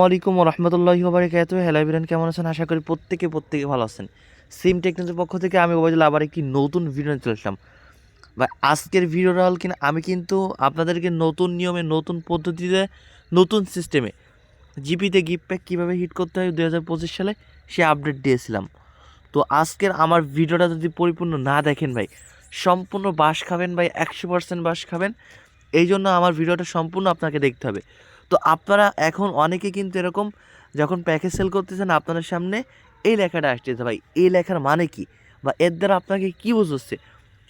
আসসালামাইকুম রহমতুল্লাহি বারিকাত হ্যালো বিরান কেমন আছেন? আশা করি প্রত্যেকে প্রত্যেকে ভালো আছেন। সিম টেকনোলজির পক্ষ থেকে আমি ওবায়দুল আবার একটি নতুন ভিডিও চলে আসলাম। বা আজকের ভিডিওটা হল কিনা, আমি কিন্তু আপনাদেরকে নতুন নিয়মে, নতুন পদ্ধতিতে, নতুন সিস্টেমে জিপিতে গিফট প্যাক কীভাবে হিট করতে হয় দু হাজার পঁচিশ সালে, সে আপডেট দিয়েছিলাম। তো আজকের আমার ভিডিওটা যদি পরিপূর্ণ না দেখেন ভাই, সম্পূর্ণ বাস খাবেন ভাই, একশো পার্সেন্ট বাস খাবেন। এই জন্য আমার ভিডিওটা সম্পূর্ণ আপনাকে দেখতে হবে। তো আপনারা এখন অনেকে কিন্তু এরকম যখন প্যাকেজ সেল করতেছেন, আপনাদের সামনে এই লেখাটা আসতেছে ভাই, এই লেখার মানে কি? বা এর দ্বারা আপনাকে কী বুঝচ্ছে?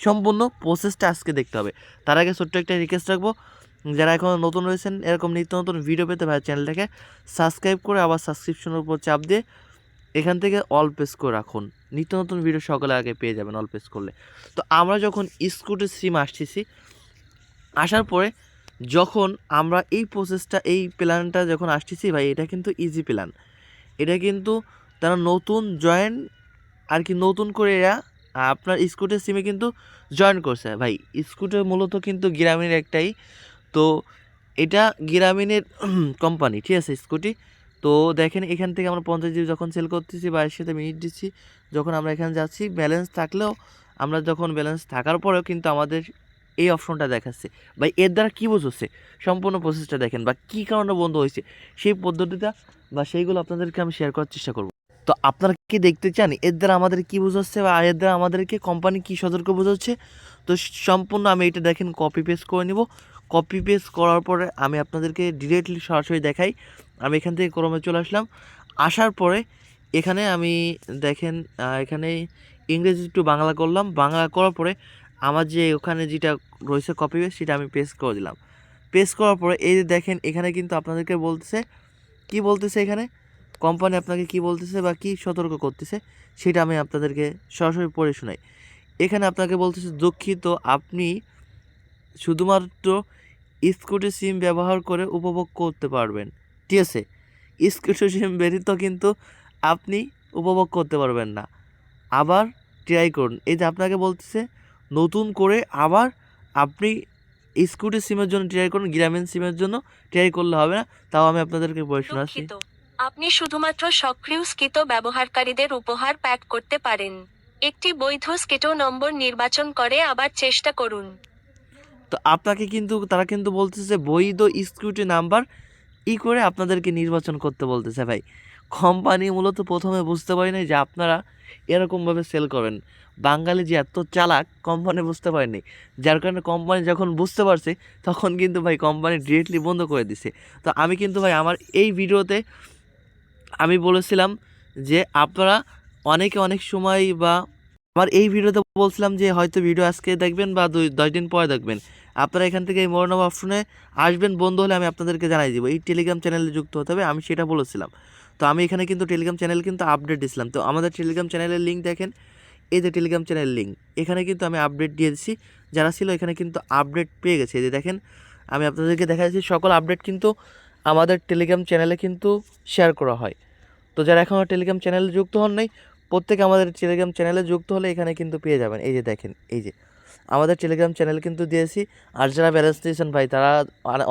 সম্পূর্ণ প্রসেসটা আজকে দেখতে হবে। তার আগে ছোট্ট একটা রিকোয়েস্ট রাখব। যারা এখন নতুন রয়েছেন, এরকম নিত্য নতুন ভিডিও পেতে ভাই চ্যানেলটাকে সাবস্ক্রাইব করে আবার সাবস্ক্রিপশনের উপর চাপ দিয়ে এখান থেকে অল পেস করে রাখুন। নিত্য নতুন ভিডিও সকালে আগে পেয়ে যাবেন অল পেস করলে। তো আমরা যখন স্কুটের সিম আসতেছি আসার পরে যখন আমরা এই প্রসেসটা এই প্ল্যানটা যখন আসতেছি ভাই, এটা কিন্তু ইজি প্ল্যান এটা কিন্তু তারা নতুন জয়েন আর কি নতুন করে এরা আপনার স্কুটের সিমে কিন্তু জয়েন করছে। ভাই স্কুটার মূলত কিন্তু গ্রামীণের একটাই। তো এটা গ্রামীণের কোম্পানি ঠিক আছে স্কুটি তো দেখেন এখান থেকে আমরা পঞ্চাশ জিবি যখন সেল করতেছি বাইরের সাথে মিনিট দিচ্ছি, যখন আমরা এখানে যাচ্ছি ব্যালেন্স থাকলেও আমরা যখন ব্যালেন্স থাকার পরেও কিন্তু আমাদের এই অপশনটা দেখাচ্ছে। বা এর দ্বারা কী বোঝাচ্ছে? সম্পূর্ণ প্রসেসটা দেখেন, বা কী কারণে বন্ধ হয়েছে, সেই পদ্ধতিটা বা সেইগুলো আপনাদেরকে আমি শেয়ার করার চেষ্টা করব। তো আপনারা কি দেখতে চান? এর দ্বারা আমাদের কী বোঝাচ্ছে বা এর দ্বারা আমাদেরকে কোম্পানি কী সতর্ক বোঝাচ্ছে? তো সম্পূর্ণ আমি এটা দেখেন কপি পেস্ট করে নিব। কপি পেস্ট করার পরে আমি আপনাদেরকে ডিরেক্টলি সরাসরি দেখাই। আমি এখান থেকে ক্রমে চলে আসলাম। আসার পরে এখানে আমি দেখেন এখানে ইংরেজি একটু বাংলা করলাম। বাংলা করার পরে আমার যে ওখানে যেটা রয়েছে কপি সেটা আমি পেস্ট করে দিলাম। পেস্ট করার পরে এই যে দেখেন, এখানে কিন্তু আপনাদেরকে বলতেছে, কি বলতেছে এখানে? কোম্পানি আপনাকে কি বলতেছে বা কি সতর্ক করতেছে, সেটা আমি আপনাদেরকে সরাসরি পড়ে শোনাই। এখানে আপনাকে বলতেছে, দুঃখিত, আপনি শুধুমাত্র স্কুটি সিম ব্যবহার করে উপভোগ করতে পারবেন। ঠিক আছে? স্কুটি সিম ব্যতীত কিন্তু আপনি উপভোগ করতে পারবেন না। আবার ট্রাই করুন। এই যে আপনাকে বলতেছে নতুন করে আবার আপনি স্কুটি সিমের জন্য ট্রাই করুন গ্রামীণ সিমের জন্য ট্রাই করলে হবে না তাও আমি আপনাদেরকে বলে শোনাচ্ছি। আপনি শুধুমাত্র সক্রিয় স্কিত ব্যবহারকারীদের উপহার প্যাক করতে পারেন। একটি বৈধ স্কিটো নম্বর নির্বাচন করে আবার চেষ্টা করুন। তো আপনাকে কিন্তু তারা কিন্তু বলতেছে বৈধ স্কিউরিটি নাম্বার ই করে আপনাদেরকে নির্বাচন করতে বলতেছে ভাই। কোম্পানি মূলত প্রথমে বুঝতে পারি নাই যে আপনারা এরকমভাবে সেল করেন। বাঙালি যে এত চালাক কোম্পানি বুঝতে পারেনি। যার কারণে কোম্পানি যখন বুঝতে পারছে, তখন কিন্তু ভাই কোম্পানি ডিরেক্টলি বন্ধ করে দিছে। তো আমি কিন্তু ভাই আমার এই ভিডিওতে আমি বলেছিলাম যে আপনারা অনেকে অনেক সময় বা আমার এই ভিডিওতে বলছিলাম যে হয়তো ভিডিও আজকে দেখবেন বা দুই, দশ দিন পরে দেখবেন। আপনারা এখান থেকে এই মরণব অপশনে আসবেন, বন্ধ হলে আমি আপনাদেরকে জানাই দিব। এই টেলিগ্রাম চ্যানেলে যুক্ত হতে হবে, আমি সেটা বলেছিলাম। তো আমি এখানে কিন্তু টেলিগ্রাম চ্যানেল কিন্তু আপডেট দিয়েছিলাম। তো আমাদের টেলিগ্রাম চ্যানেলের লিঙ্ক দেখেন। এই যে টেলিগ্রাম চ্যানেলের লিঙ্ক এখানে কিন্তু আমি আপডেট দিয়ে দিচ্ছি। যারা ছিল এখানে কিন্তু আপডেট পেয়ে গেছে। এই যে দেখেন, আমি আপনাদেরকে দেখা যাচ্ছি সকল আপডেট কিন্তু আমাদের টেলিগ্রাম চ্যানেলে কিন্তু শেয়ার করা হয়। তো যারা এখনও টেলিগ্রাম চ্যানেলে যুক্ত হন নাই, প্রত্যেকে আমাদের টেলিগ্রাম চ্যানেলে যুক্ত হলে এখানে কিন্তু পেয়ে যাবেন। এই যে দেখেন, এই যে আমাদের টেলিগ্রাম চ্যানেল কিন্তু দিয়েছি। আর যারা ব্যালেন্স দিয়েছেন ভাই, তারা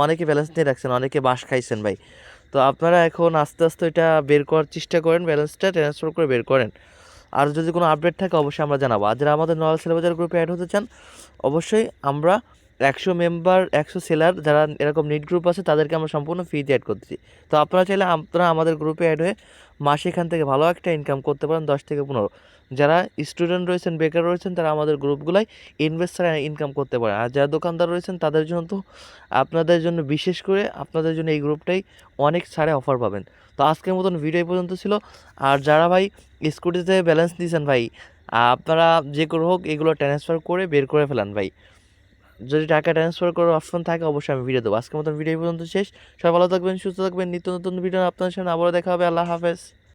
অনেকে ব্যালেন্স দিয়ে রাখছেন, অনেকে বাস খাইছেন ভাই। তো আপনারা এখন আস্তে আস্তে এটা বের করার চেষ্টা করেন ব্যালেন্সটা ট্রান্সফার করে বের করেন। আর যদি কোনো আপডেট থাকে, অবশ্যই আমরা জানাব। আর যারা আমাদের নয়াল সেলবাজার গ্রুপে অ্যাড হতে চান, অবশ্যই আমরা একশো মেম্বার একশো সেলার যারা এরকম নিট গ্রুপ আছে, তাদেরকে আমরা সম্পূর্ণ ফ্রিতে অ্যাড করতেছি তো আপনারা চাইলে আপনারা আমাদের গ্রুপে অ্যাড হয়ে মাসে এখান থেকে ভালো একটা ইনকাম করতে পারেন দশ থেকে পনেরো। যারা স্টুডেন্ট রয়েছেন বেকার রয়েছেন, তারা আমাদের গ্রুপগুলাই ইনভেস্ট ছাড়া ইনকাম করতে পারে। আর যারা দোকানদার রয়েছেন, তাদের জন্য তো আপনাদের জন্য বিশেষ করে আপনাদের জন্য এই গ্রুপটাই অনেক ছাড়ে অফার পাবেন। তো আজকের মতন ভিডিও পর্যন্ত ছিল। আর যারা ভাই স্কুটিতে ব্যালেন্স দিয়েছেন ভাই, আপনারা যে করে হোক এগুলো ট্রান্সফার করে বের করে ফেলান ভাই। যদি টাকা ট্রান্সফার করার অপশন থাকে, অবশ্যই আমি ভিডিও দেবো। আজকের মতন ভিডিও পর্যন্ত শেষ। সবাই ভালো থাকবেন, সুস্থ থাকবেন। নিত্য নতুন ভিডিও আপনাদের সামনে আবারও দেখা হবে। আল্লাহ হাফেজ।